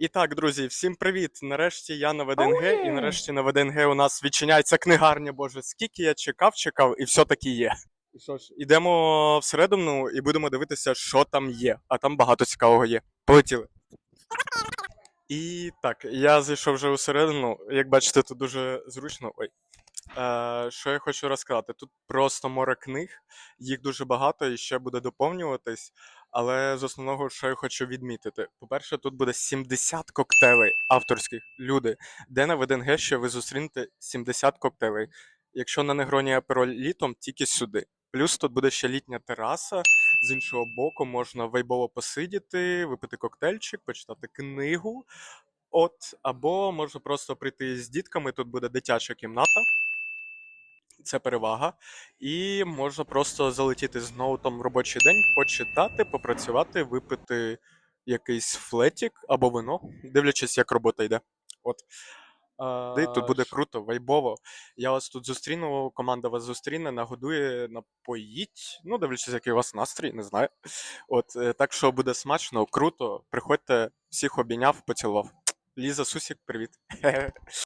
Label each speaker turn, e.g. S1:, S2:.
S1: І так, друзі, всім привіт! Нарешті я на ВДНГ, і нарешті на ВДНГ у нас відчиняється книгарня. Боже, скільки я чекав, чекав, і все-таки є. І що ж, ідемо всередину і будемо дивитися, що там є. А там багато цікавого є. Полетіли. І так, я зайшов вже усередину. Як бачите, тут дуже зручно. Ой. Е, що я хочу розказати? Тут просто море книг, їх дуже багато і ще буде доповнюватись. Але з основного, що я хочу відмітити: по-перше, тут буде 70 коктейлей авторських. Люди, де на ВДНГ ще ви зустрінете 70 коктейлей. Якщо на Негроні Апероль літом, тільки сюди. Плюс тут буде ще літня тераса. З іншого боку, можна вайбово посидіти, випити коктейльчик, почитати книгу. От, або можна просто прийти з дітками. Тут буде дитяча кімната. Це перевага. І можна просто залетіти з ноутом в робочий день, почитати, попрацювати, випити якийсь флетік або вино, дивлячись, як робота йде. От. Де тут буде круто, вайбово. Я вас тут зустріну, команда вас зустріне, нагодує, напоїть. Ну, дивлячись, який у вас настрій, не знаю. От, е, так що буде смачно, круто. Приходьте, всіх обійняв, поцілував. Ліза, Сусік, привіт.